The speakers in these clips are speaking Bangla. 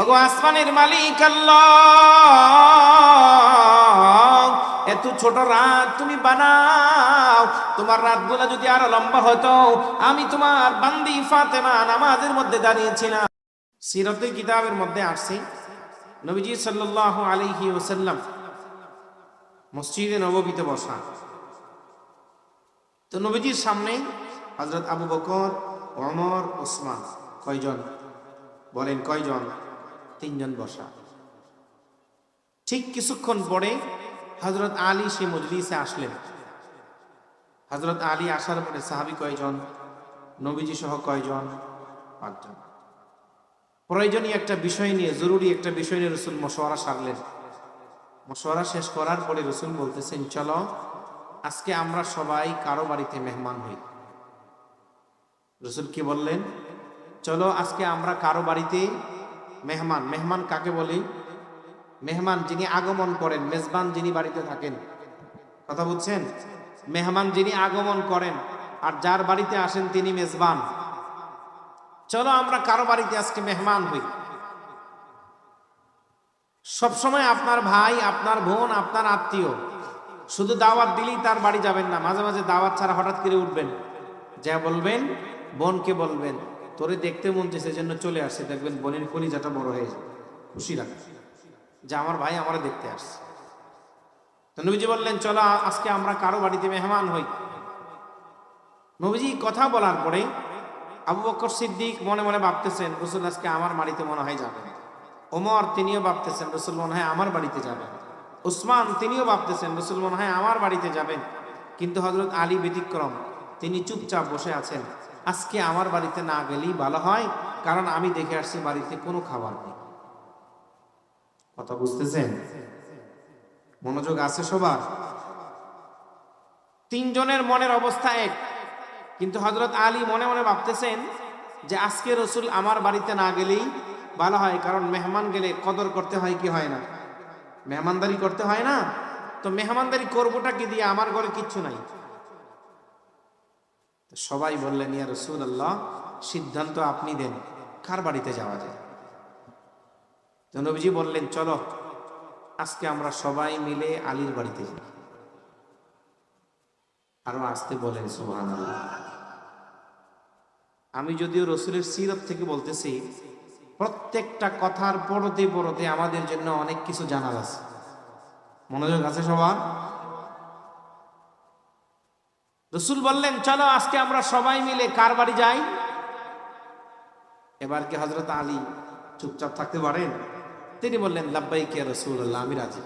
ওগো আসমানের মালিক আল্লাহ। এত ছোট রাত তুমি বানাও। তোমার রাতগুলো যদি আরও লম্বা হতো, আমি তোমার বান্দি ফাতেমা নামাজের মধ্যে দাঁড়িয়েছিলাম। সিরতের কিতাবের মধ্যে আসছে, নবীজি সাল্লাল্লাহু আলাইহি ওসাল্লাম মসজিদে নববীতে বসা। তো নবীজির সামনে হজরত আবু বকর অমর ওসমান কয়জন? বলেন কয়জন? তিনজন বসা। ঠিক কিছুক্ষণ পরে হজরত আলী সে মজলিসে আসলেন। হজরত আলী আসার পরে সাহাবি কয়জন? নবীজি সহ কয়জন? পাঁচজন। প্রয়োজনীয় একটা বিষয় নিয়ে, জরুরি একটা বিষয় নিয়ে রসুল মশওয়ারা সারলেন। মশওয়ারা শেষ করার পরে রসুল বলতেছেন, চলো, আজকে আমরা সবাই কারও বাড়িতে মেহমান হই। রসুল কি বললেন? চলো আজকে আমরা কারও বাড়িতে মেহমান মেহমান কাকে বলি? মেহমান যিনি আগমন করেন, মেজবান যিনি বাড়িতে থাকেন। কথা বুঝছেন? মেহমান যিনি আগমন করেন আর যার বাড়িতে আসেন তিনি মেজবান। চলো আমরা কারও বাড়িতে আজকে মেহমান হই। সবসময় আপনার ভাই, আপনার বোন, আপনার আত্মীয়, শুধু দাওয়াত দিলেই তার বাড়ি যাবেন না, মাঝে মাঝে দাওয়াত ছাড়া হঠাৎ করে উঠবেন। যা বলবেন, বোনকে বলবেন। তোরে দেখতে মন চেয়েছে জন্য চলে আসছে। দেখবেন বোনের কলিজাটা বড় হয়ে যাবে খুশি লাগে যে আমার ভাই আমার দেখতে আসছে। তো নবীজি বললেন, চলো, আজকে আমরা কারও বাড়িতে মেহমান হই। নবীজি কথা বলার পরে আবু বকর সিদ্দিক মনে মনে ভাবতেছেন, রসুল, আজকে আমার বাড়িতে মনে হয় যাবেন ওমর, তিনিও ভাবতেছেন, রসুল, মনে হয় আমার বাড়িতে যাবেন উসমান, তিনিও ভাবতেছেন, রসুল, মনে হয় আমার বাড়িতে যাবেন কিন্তু হজরত আলী ব্যতিক্রম, তিনি চুপচাপ বসে আছেন। আজকে আমার বাড়িতে না গেলেই ভালো হয়, কারণ আমি দেখে আসছি বাড়িতে কোনো খাবার নেই। কথা বুঝতেছেন? মনোযোগ আছে সবার? তিনজনের মনের অবস্থা এক। কিন্তু হজরত আলী মনে মনে ভাবতেছেন যে আজকে রসুল আমার বাড়িতে না গেলেই ভালো হয়, কারণ মেহমান গেলে কদর করতে হয় কি হয় না? মেহমানদারি করতে হয় না? তো মেহমানদারি করবোটা কি দিয়ে? আমার ঘরে কিচ্ছু নাই। সবাই বললেন, ইয়া রসুল আল্লাহ সিদ্ধান্ত আপনি দেন। কার বাড়িতে যাওয়া যায়? তো নবীজি বললেন, চলো, আজকে আমরা সবাই মিলে আলীর বাড়িতে যাই। আরও আসতে বলেন সুবহান আমি যদিও রসুলের সিরত থেকে বলতেছি, প্রত্যেকটা কথার পরতে পরতে আমাদের জন্য অনেক কিছু জানার আছে। মনোযোগ আছে সবার? রসুল বললেন, চলো, আজকে আমরা সবাই মিলে কার বাড়ি যাই? এবার কি হজরত আলী চুপচাপ থাকতে পারেন? তিনি বললেন লাব্বাই কে রসুল আল্লাহ আমি রাজি।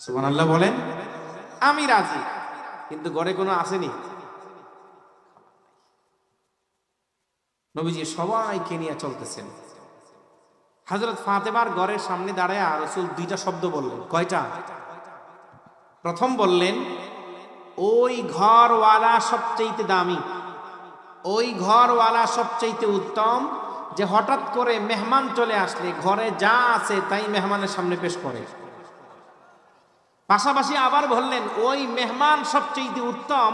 সুমান আল্লাহ বলেন, আমি রাজি, কিন্তু ঘরে কোনো আসেনি। নবীজি সবাইকে নিয়ে চলতেছেন। হজরত ফাতেমার ঘরের সামনে দাঁড়ায় রসুল দুইটা শব্দ বললেন। কয়টা? প্রথম বললেন ওই ঘরওয়ালা সবচেয়ে দামি, ওই ঘরওয়ালা সবচেয়ে উত্তম যে হঠাৎ করে মেহমান চলে আসলে, ঘরে যা আছে তাই মেহমানের সামনে পেশ করে। পাশাপাশি আবার বললেন, ওই মেহমান সবচেয়ে উত্তম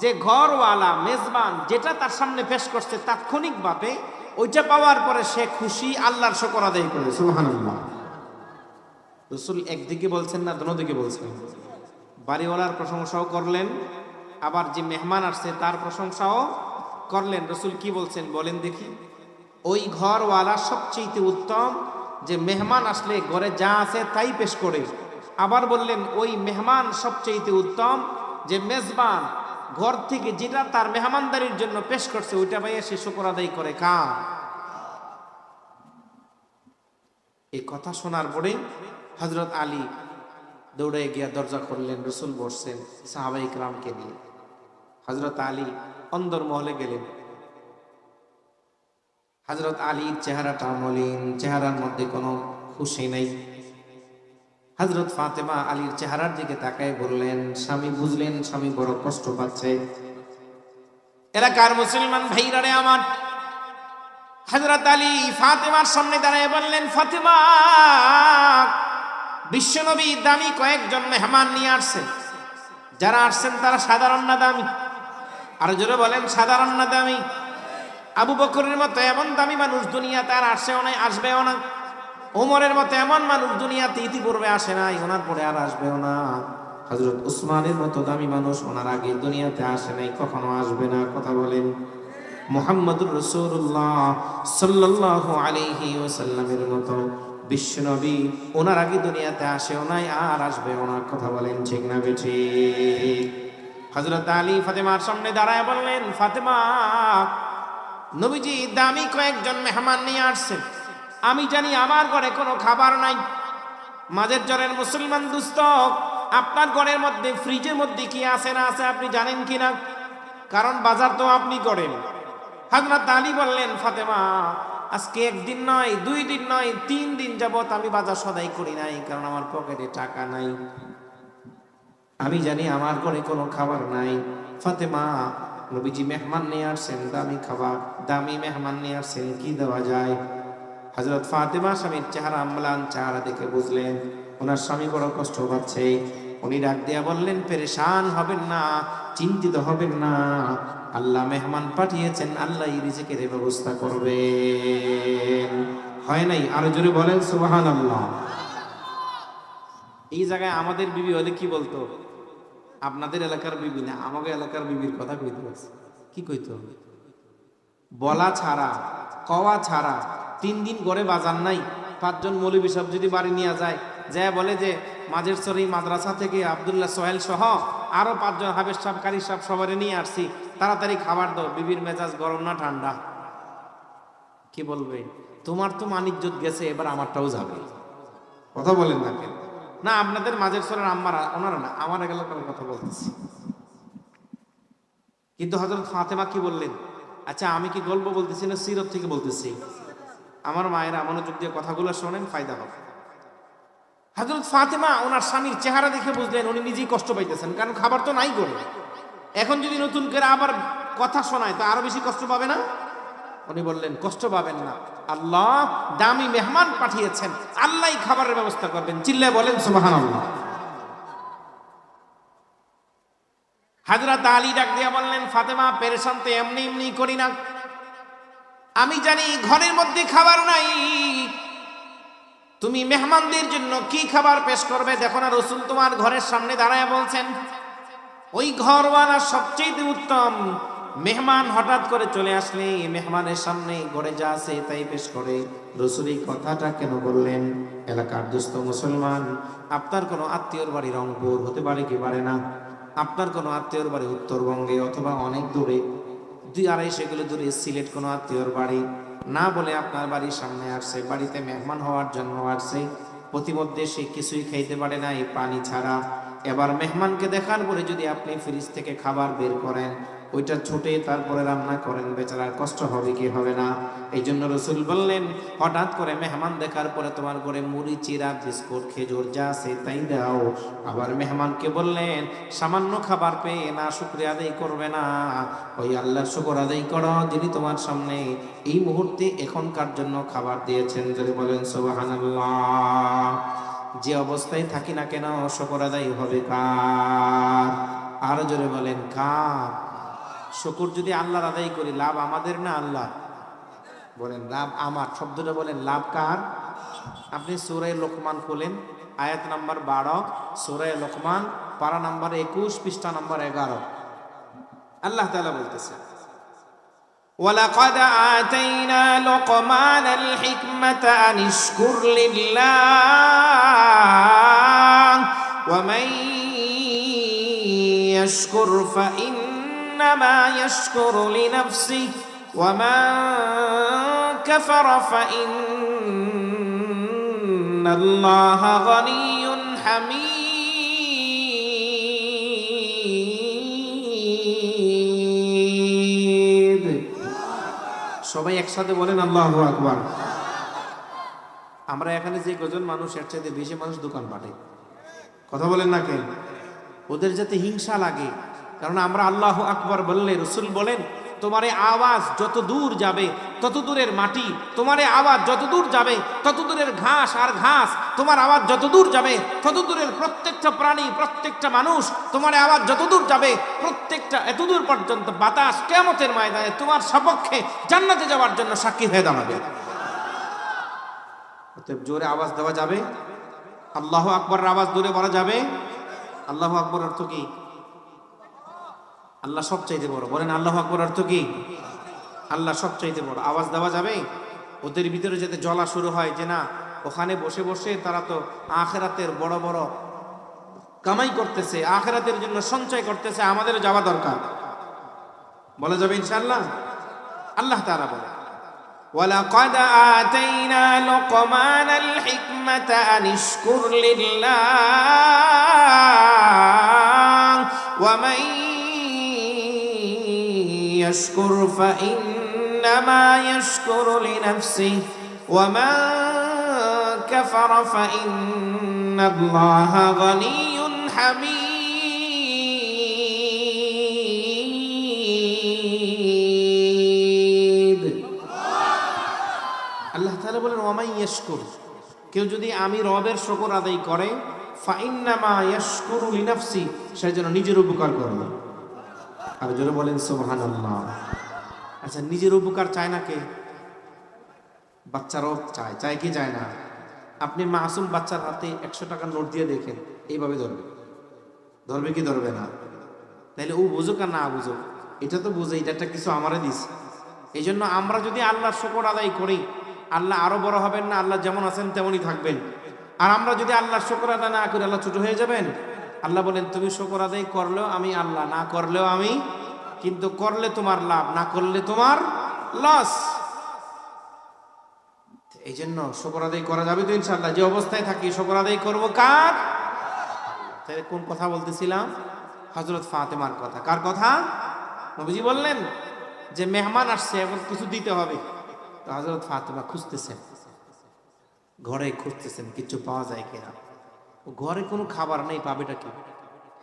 যে ঘরওয়ালা, মেজবান, যেটা তার সামনে পেশ করছে তাৎক্ষণিকভাবে, ওইটা পাওয়ার পরে সে খুশি, আল্লাহর শকর আদায় করে সুবহানাল্লাহ। রসুল একদিকে বলছেন না দিকে বলছেন। বাড়িওয়ালার প্রশংসাও করলেন, আবার যে মেহমান আসছে তার প্রশংসাও করলেন। রসুল কি বলছেন বলেন দেখি। ওই ঘরওয়ালা সবচেয়ে উত্তম যে মেহমান আসলে ঘরে যা আছে তাই পেশ করে। আবার বললেন, ওই মেহমান সবচেয়ে উত্তম যে মেজবান ঘর থেকে যেটা তার মেহমানদারির জন্য পেশ করছে, ওইটা ভাইয়া সে শুকর আদায় করে কা এই কথা শোনার পরে হজরত আলী দৌড়ে গিয়া দরজা করলেন রসুল বসছেন সাহাবাই রামকে নিয়ে। হজরত আলী অন্দর মহলে গেলেন। হজরত আলীর চেহারাটা মলিন, চেহারার মধ্যে কোনো খুশি নেই। হজরত ফাতেমা আলীর চেহারার দিকে তাকায় বললেন, স্বামী, বুঝলেন স্বামী বড় কষ্ট পাচ্ছে। এলাকার মুসলমান ভাইরা রে আমার। হজরত আলী ফাতেমার সামনে দাঁড়ায় বললেন, ফাতেমা বিশ্বনবী দামি কয়েকজন মেহমান নিয়ে আসছেন যারা আসছেন তারা সাধারণ না দামি। আর জোরে বলেন, সাধারণ না দামি। আবু বকরের মতো এমন দামি মানুষ দুনিয়াতে আর আসেও নাই, আসবেও না। ওমরের মতো এমন মানুষ দুনিয়াতে ইতিপূর্বে আসে নাই, ওনার পরে আর আসবেও না। হজরত উসমানের মতো দামি মানুষ ওনার আগে দুনিয়াতে আসে নাই, কখনো আসবে না, কথা বলেন। মোহাম্মদুর রসুল্লাহ সাল্লাহ আলিহি ওসাল্লামের মতো। বিশ্বনবী, ওনার আগে দুনিয়াতে আসেও নাই, আর আসবে ওনার কথা বলেন, ঠিক না বেঠি হজরত আলী ফাতেমার সামনে দাঁড়ায় বললেন, ফাতেমা, নবীজি দামি কয়েকজন মেহমান নিয়ে আসছেন। আমি জানি আমার ঘরে কোনো খাবার নাই। মাঝের জ্বরের মুসলমান দুস্থ, আপনার ঘরের মধ্যে, ফ্রিজের মধ্যে কি আছে না আছে আপনি জানেন কি না? কারণ বাজার তো আপনি করেন। হাজরত আলী বললেন, ফাতেমা আজকে একদিন নয়, দুই দিন নয়, তিন দিন যাবত আমি বাজার সদাই করি নাই, কারণ আমার পকেটে টাকা নাই। আমি জানি আমার ঘরে কোনো খাবার নাই। ফাতেমা, নবীজি মেহমান নিয়ে আসছেন, দামি খাবার, দামি মেহমান নিয়ে আসছেন, কি দেওয়া যায়? হজরত ফাতেমা স্বামীর চেহারা আমলান চেহারা দেখে বুঝলেন, ওনার স্বামী বড় কষ্ট পাচ্ছে। উনি ডাক দিয়া বললেন, পেরেশান হবেন না, চিন্তিত হবেন না। আল্লাহ মেহমান পাঠিয়েছেন, আল্লাহ রিজিকের ব্যবস্থা করবেন হয় নাই? আরও জোরে বলেন সুবাহান আল্লাহ এই জায়গায় আমাদের বিবি হলে কি বলতো? আপনাদের এলাকার বিবি না, আমাকে এলাকার বিবির কথা কইতে পারছে কি কইতে? বলা ছাড়া, কওয়া ছাড়া, তিন দিন গড়ে বাজার নাই। পাঁচজন মৌলবী সব যদি বাড়ি নিয়ে যায় যা বলে যে মাঝের সরি মাদ্রাসা থেকে আবদুল্লাহ সোহেল সহ আরও পাঁচজন হাবেশ সাহেব কারি সাহেব সবারে নিয়ে আসছি। তাড়াতাড়ি খাবার দাও বিবির মেজাজ গরম না ঠান্ডা। কি বলবে? তোমার তো মানিজ্জত গেছে এবার আমারটাও যাবে। কথা বলেন না কেন? না আপনাদের মাঝের সরের আম্মারা ওনারা না আমার এলাকার কথা বলতেছি। কিন্তু হজরত ফাতেমা কি বললেন? আচ্ছা আমি কি গল্প বলতেছি না সিরত থেকে বলতেছি? আমার মায়েরা মনোযোগ দিয়ে কথাগুলো শোনেন ফায়দা হবে। হজরত ফাতেমা ওনার স্বামীর চেহারা দেখে বুঝলেন উনি নিজেই কষ্ট পাইতেছেন, কারণ খাবার তো নাই করে এখন যদি নতুন করে আবার কথা শোনায়, তো আরও বেশি কষ্ট পাবে না? উনি বললেন, কষ্ট পাবেন না। আল্লাহ দামি মেহমান পাঠিয়েছেন, আল্লাহ খাবারের ব্যবস্থা করবেন। চিল্লায় বলেন সুবাহান হাজরাত আলী ডাক দিয়া বললেন, ফাতেমা, পেরেশান তো এমনি এমনি করি না। আমি জানি ঘরের মধ্যে খাবার নাই। তুমি মেহমানদের জন্য কি খাবার পেশ করবে? দেখো না, রসুল তোমার ঘরের সামনে দাঁড়ায় বলছেন, ওই ঘরওয়ালা সবচেয়ে উত্তম মেহমান হঠাৎ করে চলে আসলে, মেহমানের সামনে গড়ে যা আছে তাই পেশ করে। রসুল এই কথাটা কেন বললেন? এলাকার দুস্থ মুসলমান, আপনার কোনো আত্মীয়র বাড়ি রংপুর হতে পারে কি পারে না? আপনার কোনো আত্মীয়র বাড়ি উত্তরবঙ্গে অথবা অনেক দূরে, দুই আড়াইশো কিলো দূরে সিলেট কোনো আত্মীয়র বাড়ি না বলে আপনার বাড়ির সামনে আসছে, বাড়িতে মেহমান হওয়ার জন্য আসছে, প্রতিমধ্যে সে কিছুই খাইতে পারে না, এই পানি ছাড়া। এবার মেহমানকে দেখার পরে যদি আপনি ফ্রিজ থেকে খাবার বের করেন ওইটা ছুটে তারপরে রান্না করেন, বেচারার কষ্ট হবে কি হবে না? এই জন্য রসুল বললেন, হঠাৎ করে মেহমান দেখার পরে তোমার ঘরে মুড়ি, চিরা, বিস্কুট, খেজুর যা আছে তাই দাও। আবার মেহমানকে বললেন, সামান্য খাবার পেয়ে না, শুক্রিয়া আদায় করবে না। ওই আল্লাহ শুকর আদায় করো, যিনি তোমার সামনে এই মুহূর্তে এখনকার জন্য খাবার দিয়েছেন। যদি বলেন, সুবহানাল্লাহ। যে অবস্থায় থাকি না কেন, শুকর আদায় হবে কার? আরও জোরে বলেন, কার? শুকুর যদি আল্লাহর আদায় করি লাভ আমাদের না আল্লাহ বলেন লাভ আমার শব্দটা বলেন লাভ কার আপনি সুরাই লোকমান খোলেন আয়াত নাম্বার বারো সুরাই লোকমান পারা নাম্বার একুশ পৃষ্ঠা নাম্বার এগারো আল্লাহ তালা বলতেছে ولقد آتينا لقمان الحكمة أن اشكر لله ومن يشكر فإنما يشكر لنفسه ومن كفر فإن الله غني حميد সবাই একসাথে বলেন আল্লাহ আকবার আমরা এখানে যে কজন মানুষ এর চাইতে বেশি মানুষ দোকান পাঠে কথা বলেন না কেন ওদের যাতে হিংসা লাগে কারণ আমরা আল্লাহ আকবর বললে, রসুল বলেন, তোমারে আওয়াজ যত দূর যাবে, তত দূরের মাটি, তোমারে আওয়াজ যত দূর যাবে, তত দূরের ঘাস আর ঘাস, তোমার আওয়াজ যত দূর যাবে, তত দূরের প্রত্যেকটা প্রাণী, প্রত্যেকটা মানুষ, তোমার আওয়াজ যত দূর যাবে, প্রত্যেকটা, এত দূর পর্যন্ত বাতাস কেমতের ময়দানে তোমার সপক্ষে জান্নাতে যাওয়ার জন্য সাক্ষী হয়ে দাঁড়াবে। অতএব জোরে আওয়াজ দেওয়া যাবে। আল্লাহ আকবরের আওয়াজ দূরে বলা যাবে। আল্লাহ আকবর অর্থ কি? আল্লাহ সবচাইতে বড় বলেন আল্লাহ আকবর অর্থ কি আল্লাহ সবচাইতে বড় আওয়াজ দেওয়া যাবে ওদের ভিতরে যাতে জ্বলা শুরু হয় যে না ওখানে বসে বসে তারা তো আখেরাতের বড় বড় কামাই করতেছে আখেরাতের জন্য সঞ্চয় করতেছে আমাদের যাওয়া দরকার বলা যাবে ইনশাআল্লাহ আল্লাহ তারা বলে ولقد آتينا لقمان الحكمة أن اشكر لله ومن يشكر فإنما يشكر لنفسه ومن كفر فإن الله غني حميد আল্লাহ তাআলা বলেন ওয়ামাই ইয়াশকুর কেউ যদি আমি রবের শকর আদায় করে ফাইন্নামা ইয়াশকুরু লিনাফসি সে যেন নিজের উপকার করবে আর জোরে বলেন, সুবহানাল্লাহ। আচ্ছা নিজের উপকার চায় না কে? বাচ্চারাও চায়। চায় কি চায় না? আপনি মাসুম বাচ্চার হাতে একশো টাকা নোট দিয়ে দেখেন, এইভাবে ধরবে। ধরবে কি ধরবে না? তাইলে ও বুঝুক আর না বুঝুক। এটা তো বুঝে, এটা একটা কিছু আমারে দিস এই জন্য আমরা যদি আল্লাহর শকর আদায় করি, আল্লাহ আরও বড় হবেন না, আল্লাহ যেমন আছেন তেমনই থাকবেন। আর আমরা যদি আল্লাহর শকর আদায় না করি, আল্লাহ ছোট হয়ে যাবেন? আল্লাহ বলেন, তুমি শকর আদায় করলেও আমি আল্লাহ, না করলেও আমি কিন্তু করলে তোমার লাভ, না করলে তোমার লস। এই জন্য শকর আদায় করা যাবে তো ইনশাল্লাহ যে অবস্থায় থাকি, শকর আদায় করব কার? তাহলে কোন কথা বলতেছিলাম? হজরত ফাতেমার কথা। কার কথা? নবীজি বললেন যে, মেহমান আসছে, এখন কিছু দিতে হবে। তো হজরত ফাতেমা খুঁজতেছেন। ঘরে খুঁজতেছেন, কিছু পাওয়া যায় কিনা। ঘরে কোনো খাবার নেই, পাবেটা কি?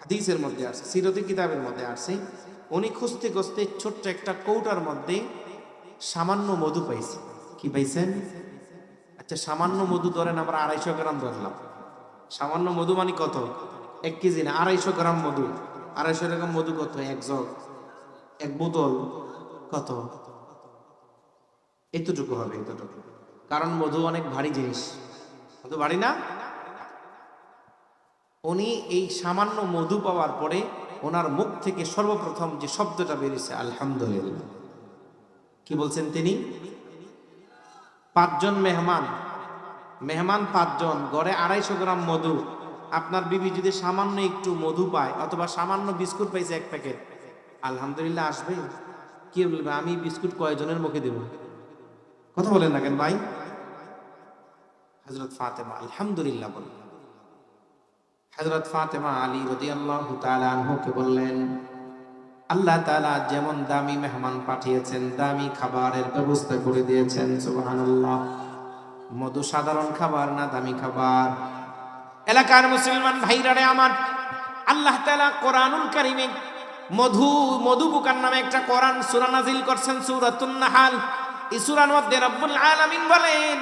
হাদিসের মধ্যে আসছে সিরতি কিতাবের মধ্যে আসছে, উনি খুঁজতে খুঁজতে ছোট্ট একটা কৌটার মধ্যে সামান্য মধু পাইছে। কি পাইছেন? আচ্ছা সামান্য মধু ধরেন আমরা আড়াইশো গ্রাম ধরলাম। সামান্য মধু মানে কত? এক কেজি না, আড়াইশো গ্রাম মধু। আড়াইশো গ্রাম মধু কত? এক জগ। এক বোতল কত? এতটুকু হবে, এতটুকু। কারণ মধু অনেক ভারী জিনিস। মধু ভারী না? উনি এই সামান্য মধু পাওয়ার পরে ওনার মুখ থেকে সর্বপ্রথম যে শব্দটা বেরিয়েছে, আলহামদুলিল্লাহ। কি বলছেন তিনি? পাঁচজন মেহমান। মেহমান পাঁচজন, গড়ে আড়াইশো গ্রাম মধু। আপনার বিবি যদি সামান্য একটু মধু পায় অথবা সামান্য বিস্কুট পাইছে এক প্যাকেট, আলহামদুলিল্লাহ আসবে। কি বলবে আমি বিস্কুট কয়জনের মুখে দেব? কথা বলেন না কেন ভাই? হজরত ফাতেমা, আলহামদুলিল্লাহ বললেন হজরত ফাতেমা আলী রদি আল্লাহ আনহুকে বললেন, আল্লাহ তাআলা যেমন দামি মেহমান পাঠিয়েছেন, দামি খাবারের ব্যবস্থা করে দিয়েছেন, সুবহানাল্লাহ। মধু সাধারণ খাবার না দামি খাবার? এলাকার মুসলমান ভাইরারে আমার, আল্লাহ তাআলা কোরআনুল কারিমে মধু মধু বুকার নামে একটা কোরআন সূরা নাজিল করছেন, সূরাতুন নাহাল। এই সূরার মধ্যে রব্বুল আলামিন বলেন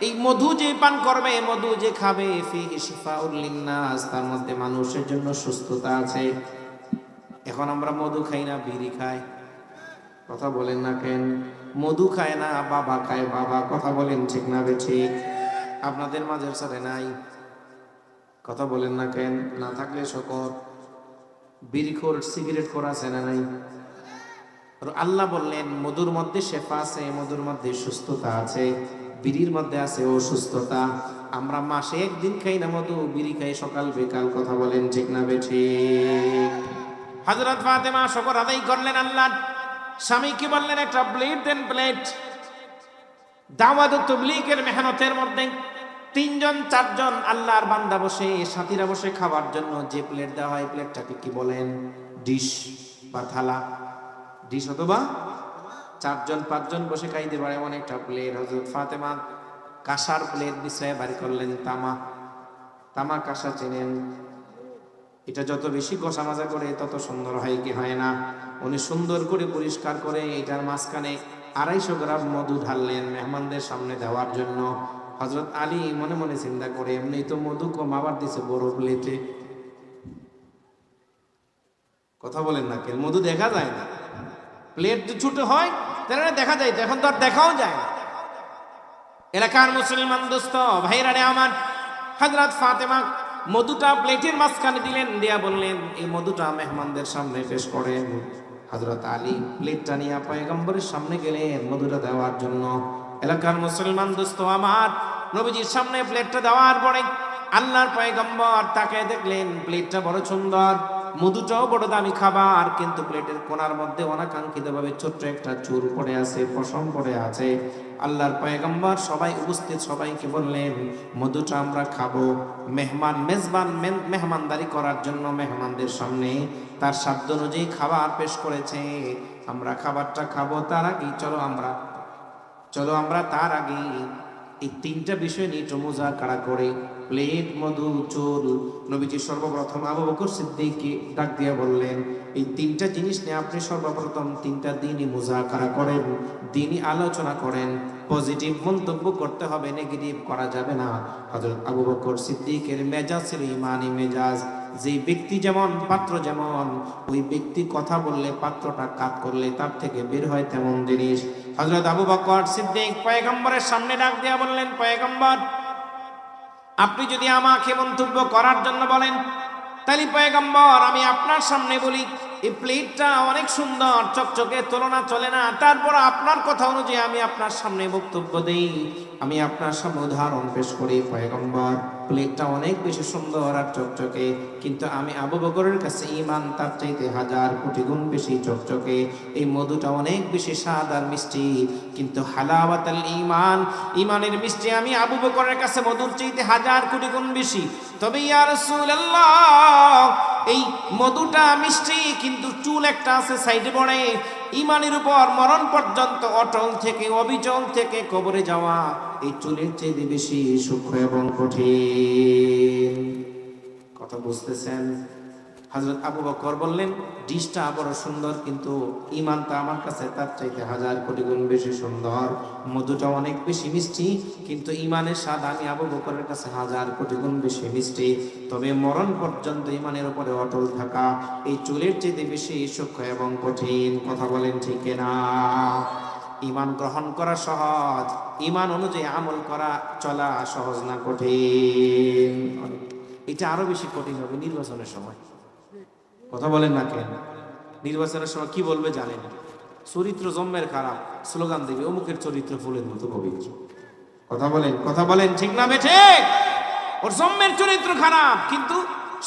এই মধু যে পান করবে মধু যে খাবে তার মধ্যে মানুষের জন্য সুস্থতা আছে। এখন আমরা মধু খাই না, বিড়ি খাই। কথা বলেন না কেন? মধু খায় না, বাবা খায় বাবা, কথা বলেন ঠিক না বে ঠিক? আপনাদের মাঝের সাথে নাই? কথা বলেন না কেন? না থাকলে শকর বিড়ি খোর, সিগারেট খোর আছে না নাই? আল্লাহ বললেন, মধুর মধ্যে শেফা আছে, মধুর মধ্যে সুস্থতা আছে। বিড়ির মধ্যে আছে অসুস্থতা। আমরা মাসে একদিন খাই না মধু, বিড়ি খাই সকাল বিকাল কথা বলেন, ঠিক না বে ঠিক হজরত ফাতেমা শকর আদায় করলেন আল্লাহ স্বামী কি বললেন, একটা প্লেট দেন প্লেট দাওয়াত তবলিগের মেহনতের মধ্যে তিনজন, চারজন আল্লাহর বান্দা বসে, সাথীরা বসে খাবার জন্য যে প্লেট দেওয়া হয় প্লেটটাকে কি বলেন? ডিশ বা থালা। ডিশ অথবা চারজন, পাঁচজন বসে খাইতে পারে এমন একটা প্লেট। হজরত ফাতেমা কাঁসার প্লেট বিছায় বাড়ি করলেন তামা। তামা কাঁসা চেনেন। এটা যত বেশি কষা মাজা করে, তত সুন্দর হয় কি হয় না। উনি সুন্দর করে পরিষ্কার করে এটার মাঝখানে আড়াইশো গ্রাম মধু ঢাললেন মেহমানদের সামনে দেওয়ার জন্য। হজরত আলী মনে মনে চিন্তা করে, এমনি তো মধু কম আবার দিছে বড় প্লেটে। কথা বলেন না কেন? মধু দেখা যায় না। প্লেট ছোট হয় তাহলে দেখা যায়, এখন তো আর দেখাও যায় না। এলাকার মুসলমান দোস্ত ভাইরা রে আমার হজরত ফাতেমা মধুটা প্লেটের মাঝখানে দিলেন, দিয়া বললেন, এই মধুটা মেহমানদের সামনে পেশ করেন। হজরত আলী প্লেটটা নিয়ে পয়গম্বরের সামনে গেলেন, মধুটা দেওয়ার জন্য। এলাকার মুসলমান দোস্ত আমার, নবীজির সামনে প্লেটটা দেওয়ার পরে আল্লাহর পয়গম্বর তাকে দেখলেন, প্লেটটা বড় সুন্দর। মধুটাও বড় দামি খাবার, কিন্তু প্লেটের কোনার মধ্যে অনাকাঙ্ক্ষিত ভাবে ছোট্ট একটা চুর পড়ে আছে, পশম পড়ে আছে। আল্লাহর পয়গম্বর সবাই উপস্থিত, সবাইকে বললেন মধুটা আমরা খাব। মেহমান, মেজবান মেহমানদারি করার জন্য মেহমানদের সামনে তার সাধ্য অনুযায়ী খাবার পেশ করেছে। আমরা খাবারটা খাব তার আগেই, চলো আমরা চলো আমরা তার আগে এই তিনটা বিষয় নিয়ে একটু মোজাকারা করে প্লেট, মধু, চুল, নবীজি সর্বপ্রথম আবু বকর সিদ্দিককে ডাক দিয়ে বললেন, এই তিনটা জিনিস নিয়ে আপনি সর্বপ্রথম তিনটা দিনই মোজাকারা করেন, দিনই আলোচনা করেন। পজিটিভ মন্তব্য করতে হবে, নেগেটিভ করা যাবে না। হযরত আবু বকর সিদ্দিকের মেজাজ ছিল ইমানি মেজাজ। যে ব্যক্তি যেমন, পাত্র যেমন, ওই ব্যক্তি কথা বললে, পাত্রটা কাত করলে তার থেকে বের হয় তেমন জিনিস। হযরত আবু বকর সিদ্দিক পয়গম্বরের সামনে ডাক দিয়া বললেন, পয়গম্বর আপনি যদি আমাকে মন্তব্য করার জন্য বলেন, তাহলে পয়গম্বর, আমি আপনার সামনে বলি, এই প্লেটটা অনেক সুন্দর, চকচকে, তুলনা চলে না। তারপর আপনার কথা অনুযায়ী আমি আপনার সামনে বক্তব্য দেই। আমি আপনার সামনে উদাহরণ পেশ করি, পয়গম্বর। প্লেটটা অনেক বেশি সুন্দর আর চকচকে, কিন্তু আমি আবু বকরের কাছে ইমান তার চাইতে হাজার কোটি গুণ বেশি চকচকে। এই মধুটা অনেক বেশি স্বাদ আর মিষ্টি, কিন্তু হালাওয়াতাল ইমান ইমানের মিষ্টি আমি আবু বকরের কাছে মধুর চাইতে হাজার কোটি গুণ বেশি। তবে ইয়া রাসূলুল্লাহ এই মধুটা মিষ্টি, কিন্তু চুল একটা আছে সাইডে পড়ে ইমানের উপর মরণ পর্যন্ত অটল থেকে, অবিচল থেকে কবরে যাওয়া, এই চুলের চেয়ে বেশি সূক্ষ্ম এবং কঠিন। কথা বুঝতেছেন? হজরত আবু বকর বললেন, ডিশটা বড় সুন্দর, কিন্তু ইমানটা আমার কাছে তার চাইতে হাজার কোটি গুণ বেশি সুন্দর। মধুটা অনেক বেশি মিষ্টি, কিন্তু ইমানের স্বাদ আমি আবু বকরের কাছে হাজার কোটি গুণ বেশি মিষ্টি। তবে মরণ পর্যন্ত ইমানের উপরে অটল থাকা, এই চুলের চাইতে বেশি সূক্ষ্ম এবং কঠিন কথা বলেন ঠিক না ইমান গ্রহণ করা সহজ ইমান অনুযায়ী আমল করা চলা সহজ না কঠিন? এটা আরও বেশি কঠিন হবে নির্বাচনের সময়। কথা বলেন না কেন? নির্বাচনের সময় কি বলবে জানেন? চরিত্র জন্মের খারাপ স্লোগান দেবে, অমুকের চরিত্র ফুলের মতো পবিত্র। কথা বলেন কথা বলেন, ঠিক না বেঠে ওর জন্মের চরিত্র খারাপ, কিন্তু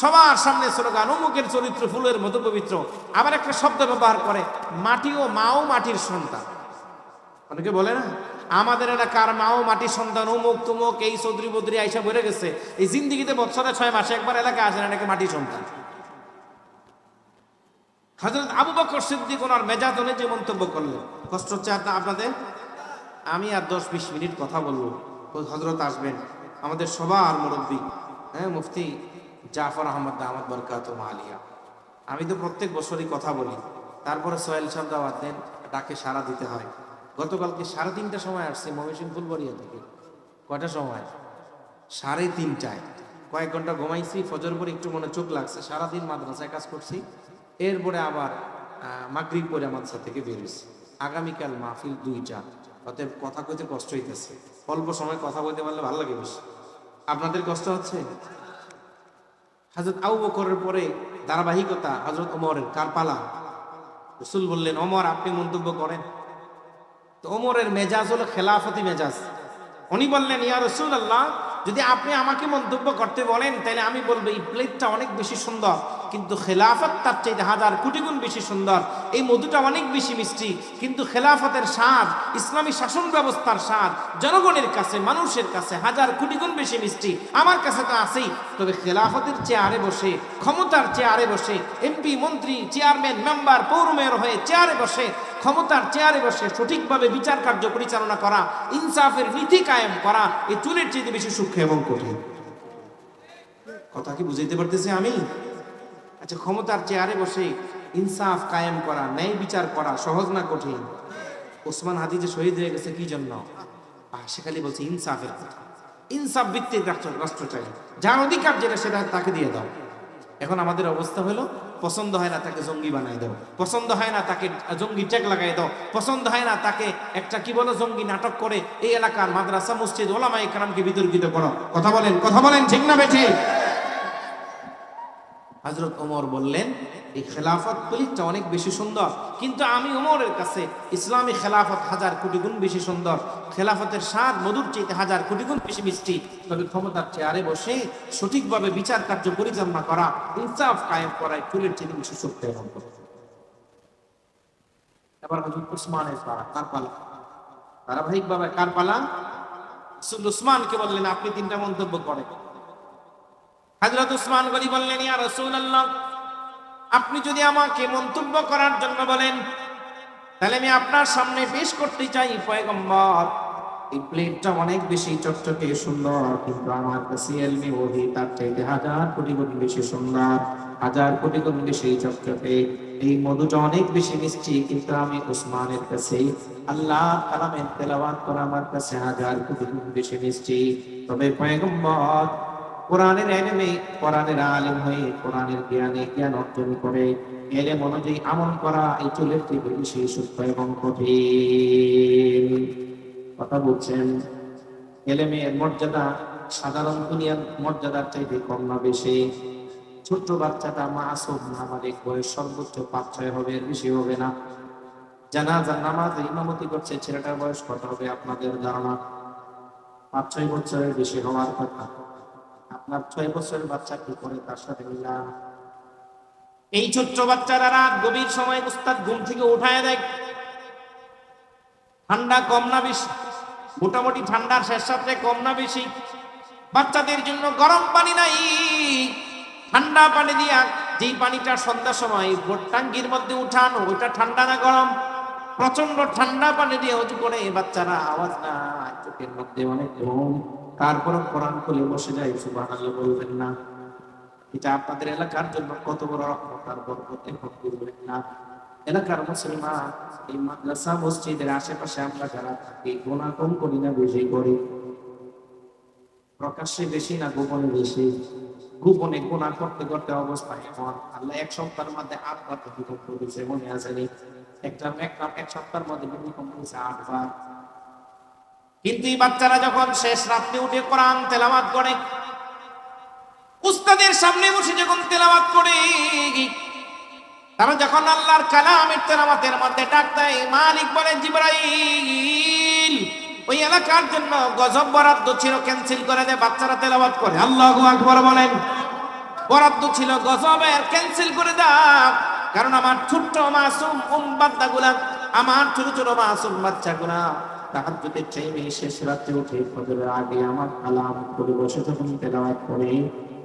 সবার সামনে স্লোগান, অমুকের চরিত্র ফুলের মতো পবিত্র। আবার একটা শব্দ ব্যবহার করে মাটি ও মাও মাটির সন্তান। অনেকে বলে না, আমাদের এলাকার মাও মাটির সন্তান, অমুক তুমুক এই চৌধুরী বদ্রী আইসা বেড়ে গেছে। এই জিন্দিগিতে বছরে ছয় মাসে একবার এলাকায় আসেন এটাকে মাটির সন্তান? হজরত আবু বকর সিদ্দিক ওনার মেজাজ অনুযায়ী মন্তব্য করলেন। কষ্ট হচ্ছে আপনাদের? আমি আর দশ বিশ মিনিট কথা বলব। হজরত আসবেন? আমাদের সবার মুরব্বী হ্যাঁ মুফতি জাফর আহমদ আহমদ বরকাত আলিয়া। আমি তো প্রত্যেক বছরই কথা বলি। তারপরে সোহেল সাহেব দেন, ডাকে সারা দিতে হয়। গতকালকে সাড়ে তিনটার সময় আসছে ময়মনসিং ফুলবাড়িয়া থেকে। কয়টা সময়? সাড়ে তিনটায়। কয়েক ঘণ্টা ঘুমাইছি, ফজর পরে একটু মনে চোখ লাগছে। সারাদিন মাদ্রাসায় কাজ করছি। এরপরে আবার মাগরিব পরে মাদ্রাসা থেকে বেরিয়েছি আগামীকাল মাহফিল দুইটা। অতএব কথা কইতে কষ্ট হইতেছে। অল্প সময় কথা বলতে পারলে ভালো লাগে বেশি। আপনাদের কষ্ট হচ্ছে? হাজরত আউ বকরের পরে ধারাবাহিকতা হজরত ওমরের কারপালা। রসুল বললেন, ওমর, আপনি মন্তব্য করেন? তো ওমরের মেজাজ হলো খেলাফতি মেজাজ। উনি বললেন, ইয়া রসুল আল্লাহ যদি আপনি আমাকে মন্তব্য করতে বলেন, তাহলে আমি বলব, এই প্লেটটা অনেক বেশি সুন্দর, কিন্তু খেলাফত তার চাইতে হাজার কোটি গুণ বেশি সুন্দর। এই মধুটা অনেক বেশি মিষ্টি, কিন্তু খেলাফতের স্বাদ, ইসলামী শাসন ব্যবস্থার স্বাদ, জনগণের কাছে, মানুষের কাছে হাজার কোটি গুণ বেশি মিষ্টি। আমার কাছে তো আছেই, তবে খেলাফতের চেয়ারে বসে, ক্ষমতার চেয়ারে বসে, এমপি, মন্ত্রী, চেয়ারম্যান, মেম্বার, পৌর মেয়র হয়ে চেয়ারে বসে ক্ষমতার চেয়ারে বসে সঠিকভাবে বিচার কার্য পরিচালনা করা, ইনসাফের নীতি কায়েম করা, এই চুলের চেয়ে বেশি সূক্ষ্ম এবং কঠিন। কথা কি বুঝাইতে পারতেছি আমি? আচ্ছা ক্ষমতার চেয়ারে বসে ইনসাফ কায়েম করা, ন্যায় বিচার করা সহজ না কঠিন? ওসমান হাদি যে শহীদ হয়ে গেছে কি জন্য? সে খালি বলছে ইনসাফের কথা। ইনসাফ ভিত্তিক রাষ্ট্র রাষ্ট্র চাই। যার অধিকার যেটা, সেটা তাকে দিয়ে দাও। এখন আমাদের অবস্থা হলো পছন্দ হয় না তাকে জঙ্গি বানাই দাও। পছন্দ হয় না তাকে জঙ্গি ট্যাগ লাগাই দাও। পছন্দ হয় না তাকে একটা কি বলো জঙ্গি নাটক করে এই এলাকার মাদ্রাসা, মসজিদ ওলামা একরামকে বিতর্কিত করো। কথা বলেন কথা বলেন, ঠিক না বেঠি হজরত ওমর বললেন, এই খেলাফত বলিটা অনেক বেশি সুন্দর। কিন্তু আমি ওমরের কাছে ইসলামী খেলাফত হাজার কোটি গুণ বেশি সুন্দর। খেলাফতের স্বাদ মধুর চাইতে হাজার কোটি গুণ বেশি মিষ্টি। তবে ক্ষমতার চেয়ারে বসে সঠিকভাবে বিচার কার্য পরিচালনা করা, ইনসাফ কায়েম করায় ফুলের চেয়ে বেশি এবং এবার হজরত উসমানের পালা, কার পালা? ধারাবাহিকভাবে কার পালা? উসমানকে বললেন, আপনি তিনটা মন্তব্য করেন। হযরত উসমান গনি বললেন, ইয়া রাসূলুল্লাহ, আপনি যদি আমাকে মন্তব্য করার জন্য বলেন, তাহলে আমি আপনার সামনে পেশ করতে চাই, পয়গম্বর। এই প্লেটটা অনেক বেশি চটচটে সুন্দর, কিন্তু আমার কাছে এলমি ওহি তার চাইতে হাজার কোটি গুণ বেশি সুন্দর, হাজার কোটি গুণ বেশি চটচটে এই মধুটা অনেক বেশি মিষ্টি, কিন্তু আমি উসমানের কাছে আল্লাহ কালামের তেলাওয়াত করা আমার কাছে হাজার কোটি গুণ বেশি মিষ্টি। তবে পয়গম্বর কোরআনের এলেমে, কোরআনের আলেম হয়ে কোরআনের জ্ঞানে জ্ঞান অর্জন করে, এলেম অনুযায়ী আমল করা, এই চুলের থেকে বেশি সুস্থ এবং কঠিন। কথা বলছেন, এলেমের মর্যাদা সাধারণ দুনিয়ার মর্যাদার চাইতে কম না বেশি। ছোট্ট বাচ্চাটা মাসুম নামালিক বয়স সর্বোচ্চ পাঁচ, ছয় হবে, এর বেশি হবে না। জানাজার নামাজ ইমামতি করছে, ছেলেটার বয়স কত হবে আপনাদের ধারণা? পাঁচ, ছয় বছরের বেশি হওয়ার কথা। আপনার ছয় বছরের বাচ্চা কি করে তার সাথে মিলান? এই ছোট্ট বাচ্চারা রাত গভীর সময় উস্তাদ ঘুম থেকে উঠায় দেয়। ঠান্ডা কম না বেশি। মোটামুটি ঠান্ডার শেষ সাথে কম না বেশি। বাচ্চাদের জন্য গরম পানি নাই। ঠান্ডা পানি দিয়া যেই পানিটা সন্ধ্যার সময় ভোট টাঙ্গির মধ্যে উঠানো, ওইটা ঠান্ডা না গরম? প্রচণ্ড ঠান্ডা পানি দিয়ে উঁচু করে বাচ্চারা আওয়াজ না চোখের মধ্যে অনেক ঘুম। তারপর কোরআন খুলে বসে যায়, সুবহানাল্লাহ বলবেন না। এটা আপনাদের এলাকার জন্য কত বড় রহমত আর বরকত এখন বুঝবেন না। এলাকার মুসলমান এই মাদ্রাসা, মসজিদের আশেপাশে আমরা যারা থাকি, গোনা কম করি না, বেশি করি। প্রকাশ্যে বেশি না, গোপনে বেশি? গোপনে গোনা করতে করতে অবস্থা এমন। আল্লাহ এক সপ্তাহের মধ্যে আটবার ভূমিকম্প দিয়েছে মনে আছে একটা এক সপ্তাহের মধ্যে ভূমিকম্প দিয়েছে আটবার কিন্তু এই বাচ্চারা যখন শেষ রাত্রে উঠে কোরআন তেলাওয়াত করে, উস্তাদের সামনে বসে যখন তেলাওয়াত করে, তারা যখন আল্লাহর কালামের তেলাওয়াতের মধ্যে ডাক দেয়, মালিক বলে, জিব্রাইল, ওই এলাকার জন্য গজব বরাদ্দ ছিল ক্যান্সেল করে দেয় বাচ্চারা তেলাওয়াত করে। আল্লাহু আকবার বলেন, বরাদ্দ ছিল গজবের ক্যান্সেল করে দাও কারণ আমার ছোট্ট মাসুম উম বাচ্চাগুলা আমার ছোট ছোট মাসুম বাচ্চাগুলা তাহাজ্জুদের টাইমে শেষ রাতে উঠে ফজরের আগে আমার কালাম করে বসে যখন তেলাওয়াত করে,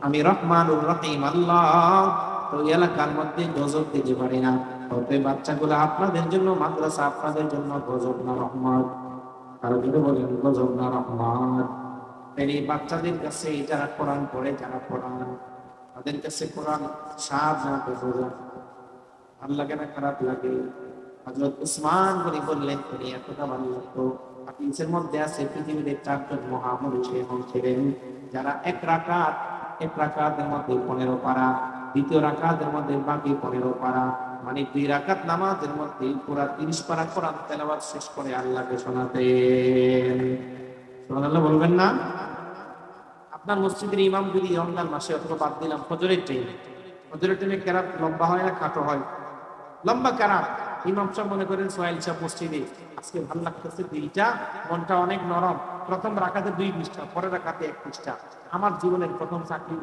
আমি রহমানুর রহিম, আল্লাহ। তো এলাকার মধ্যে গজব দিতে পারি না। তবে বাচ্চাগুলো আপনাদের জন্য মাদ্রাসা, আপনাদের জন্য গজব না রহমত কারও যদি বলেন, গজব না রহমত এই বাচ্চাদের কাছে যারা কোরআন পড়ে, যারা কোরআন তাদের কাছে কোরআন সাত না বোঝা ভালো লাগে না খারাপ লাগে? হজরত উসমান বলে বললেন তিনি এতটা ভালো হাদিসের মধ্যে আছে পৃথিবীতে চারজন মহামনুষ এবং ছিলেন। যারা এক রাকাত, এক রাকাতের মধ্যে পনেরো পারা, দ্বিতীয় রাকাতের মধ্যে বাকি পনেরো পারা মানে দুই রাকাত নামাজের মধ্যে পুরা তিরিশ পারা কোরআন তেলাওয়াত শেষ করে আল্লাহকে শোনাতেন। সুবহানাল্লাহ, বলবেন না? আপনার মসজিদের ইমাম যদি রমজান মাসে অথবা বাদ দিলাম, ফজরের টাইমে ফজরের টাইমে কেরাত লম্বা হয় না, খাটো হয়? লম্বা কেরাত? ইমাম সাহেব মনে করেন, সোহেল সাহেব মসজিদে আজকে ভালো লাগতেছে দিলটা মনটা অনেক নরম। প্রথম রাখাতে দুই পৃষ্ঠা, পরের রাখাতে এক পৃষ্ঠা। আমার জীবনের প্রথম চাকরি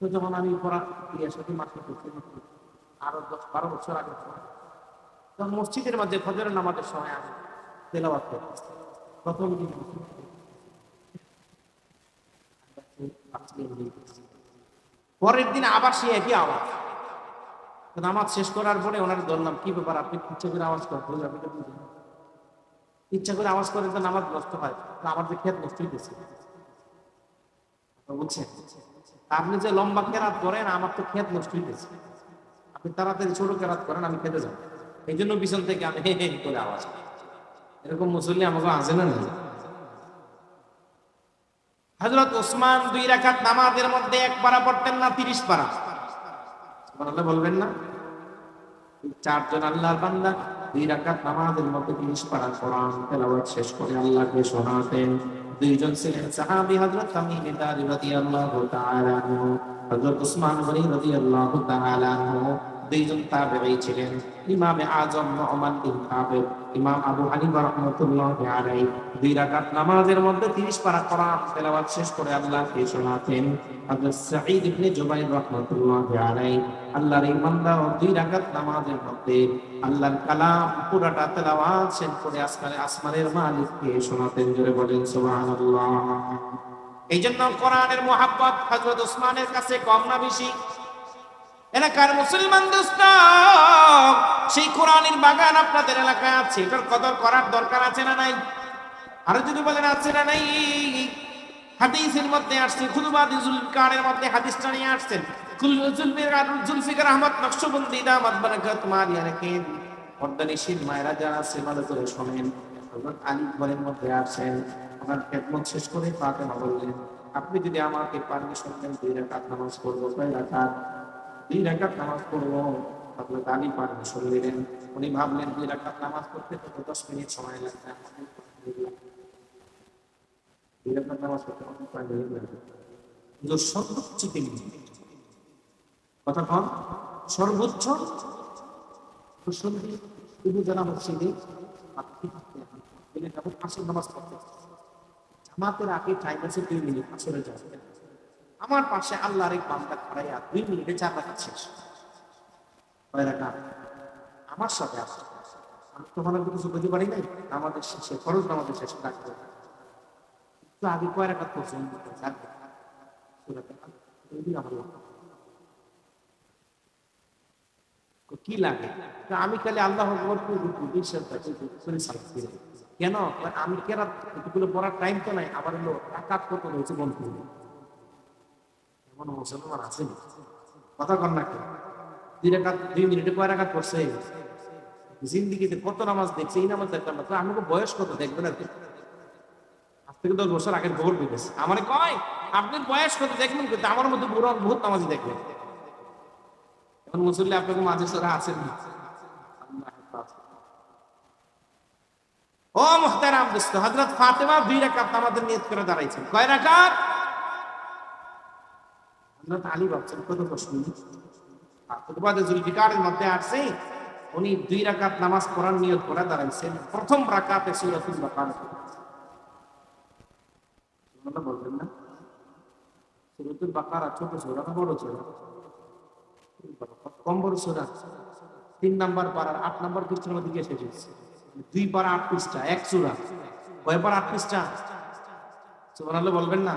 তো যখন আমি পড়া করছি আরও দশ বারো বছর আগে তখন মসজিদের মধ্যে নামাজের সময় আমি করতেছি প্রথম দিন পরের দিন আবার সে একই আওয়াজ। নামাজ শেষ করার পরে ওনার ধরলাম, কি ব্যাপার? আপনি ইচ্ছা করে আওয়াজ করেন আপনি ইচ্ছা করে আওয়াজ করেন তো নামাজ নষ্ট হয় আমার যে ক্ষেত নষ্ট হইতেছে। বুঝছেন আপনি যে লম্বা কেরাত করেন আমার তো খেত নষ্ট গেছে আপনি তাড়াতাড়ি ছোট কেরাত করেন, আমি খেতে যাব। এই জন্য পিছন থেকে আমি করে আওয়াজ এরকম মুসল্লি আমাকে আসে না হজরত ওসমান দুই রাকাত নামাজের মধ্যে এক পারা পড়তেন না তিরিশ পারা? সুবহানাল্লাহ বলবেন না। চারজন আল্লাহর বান্দা দুই রাকাত নামাজের মধ্যে তিরিশ পারা কোরআন তেলাওয়াত শেষ করে আল্লাহকে শোনাতেন। দুইজন ছিলেন সাহাবী হযরত তামিম রাদিয়াল্লাহু তাআলা হযরত উসমান গনি রাদিয়াল্লাহু তাআলা দুইজন তাবেঈ ছিলেন। ইমামে আজম নোমান বিন কাবের ইমাম আবু হানিফা রাহমাতুল্লাহি আলাইহি। দুই রাকাত নামাজের মধ্যে 30 পারা কোরআন তেলাওয়াত শেষ করে আল্লাহকে শোনাতেন। হযরত সাঈদ ইবনে জুবাইর রাহমাতুল্লাহি আলাইহি, আল্লাহর এই বান্দা দুই রাকাত নামাজের মধ্যে আল্লাহর কালাম পুরাটা তেলাওয়াত শেষ করে আসমানে আসমানের মালিককে শোনাতেন, জোরে বলেন সুবহানাল্লাহ। এই জন্য কোরআনের মোহাব্বত হযরত ওসমানের কাছে কম না বেশি। এলাকার মুসলমান দোস্ত, সেই কোরআনের বাগান আপনাদের এলাকায় আছে, এটার কদর করার দরকার আছে না নাই? আরও যদি বলেন আছে না নাই? হাদিসের মধ্যে আসছে খুদবাদি জুলকারের মধ্যে হাদিসটা নিয়ে আসছেন জুলফিকার আহমদ নকশবন্দি দামাত বারাকাত মারিয়া রাখেন। পর্দানিশীল মায়েরা যারা আছে, ভালো করে শোনেন। আলী ঘরের মধ্যে আসেন ওনার খেদমত শেষ করে ফাতেমা বললেন, আপনি যদি আমাকে পারমিশন দেন, দুই রাকাত নামাজ পড়ব দুই রাকাত নামাজ পড়ব। হযরত আলী পারমিশন দিলেন। উনি ভাবলেন, দুই রাকাত নামাজ পড়তে তো দশ মিনিট সময় লাগবে নামাজ পড়তে সর্বোচ্চ তিন মিনিট কথা কন। সর্বোচ্চ মুসল্লি শুধু যারা মসজিদে আসর নামাজ পড়তে জামাতের আগে টাইম আছে দুই মিনিট, আসরে যাবে আমার পাশে আল্লাহর এক বান্দা খাড়াইয়া দুই মিনিটে চার রাখা শেষ আমার সাথে আছে আমি তোমার কিছু বুঝতে পারি নাই আমাদের শেষে খরচ আমাদের শেষে হবে। একটু আগে কয় রাখাত করছেন চার রাকাত। সূরা ফাতিহা। এই দিন আমার লক্ষ্য। তো কি লাগে আমি খালি আল্লাহ। কেন আমি কেরাত পড়ার টাইম তো নাই, আবার হলো রাকাত কত রয়েছে বন্ধ এমন মুসলমান আছে কথা কর না কেন? দুই রাকাত দুই মিনিটে কয় রাকাত পড়ছে? জিন্দিগিতে কত নামাজ দেখছে? এই নামাজ দেখলাম না। আমাকে বয়স কত? দেখবেন আর আজ থেকে দশ বছর আগের খবর পেয়েছে আমার কয়, আপনার বয়স কত? দেখবেন কিন্তু আমার মধ্যে বুড়ো বহুত নামাজি দেখবেন এখন মুসল্লি আপনাকে মাঝে সারা আছেন না। ও মুহতারাম দোস্ত, হযরত ফাতেমা দুই রাকাত নামাজের নিয়ত করে দাঁড়াইছেন। কয় রাকাত হযরত আলী ভাবছেন কত প্রশ্ন জুলফিকারের মধ্যে আসছে উনি দুই রাকাত নামাজ পড়ার নিয়ত করে দাঁড়াইছেন। প্রথম রাকাতে সূরাতুল বাকারা বলবেন না? সূরাতুল বাকারা ছোট সূরা না বড় সূরা? কম বড় সূরা। তিন নাম্বার পারার আট নাম্বার পৃষ্ঠার মধ্যে গিয়ে শেষ দুই পারা আট পৃষ্ঠা, এক সূরা। কয় পারা আট পৃষ্ঠা? সুবহানাল্লাহ বলবেন না?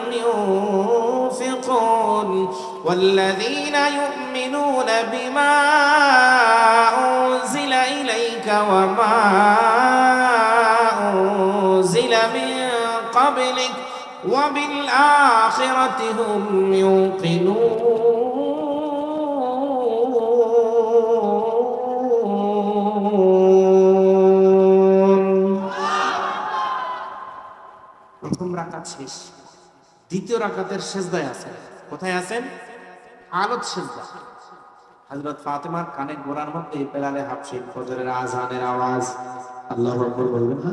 والذين يؤمنون بما أنزل إليك وما أنزل من قبلك وبالآخرة هم يوقنون প্রথম রাকাত শেষ দ্বিতীয় রাকাতের শেষদায় আছেন কোথায় আছেন আলত শেষদা হযরত ফাতেমার কানে গোড়ার মধ্যে বেলালে হাফসিন ফজরের আজানের আওয়াজ। আল্লাহ বলবেন না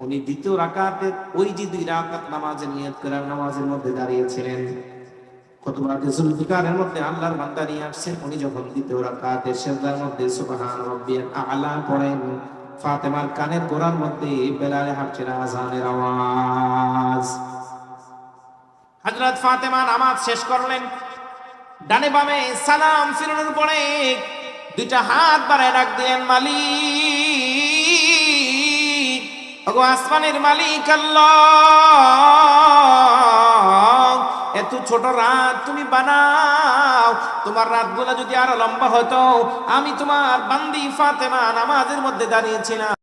উনি দ্বিতীয় রাকাতের ওই যে দুই রাকাত নামাজের নিয়ত করে নামাজের মধ্যে দাঁড়িয়েছিলেন। মধ্যে আল্লাহর বান্দা নিয়ে আসছেন। উনি যখন দ্বিতীয় রাকাতের সেজদার মধ্যে সুবহান রাব্বিয়াল আ'লা পড়েন, ফাতেমার কানের গোড়ার মধ্যে বেলালে আওয়াজ। হজরত ফাতেমা নামাজ শেষ করলেন। ডানে বামে সালাম ফিরানোর পরে দুইটা হাত বাড়ায় ডাক দিলেন, মালিক। ওগো আসমানের মালিক এত ছোট রাত তুমি বানাও। তোমার রাতগুলো যদি আরও লম্বা হতো, আমি তোমার বান্দি ফাতেমা নামাজের মধ্যে দাঁড়িয়েছিলাম।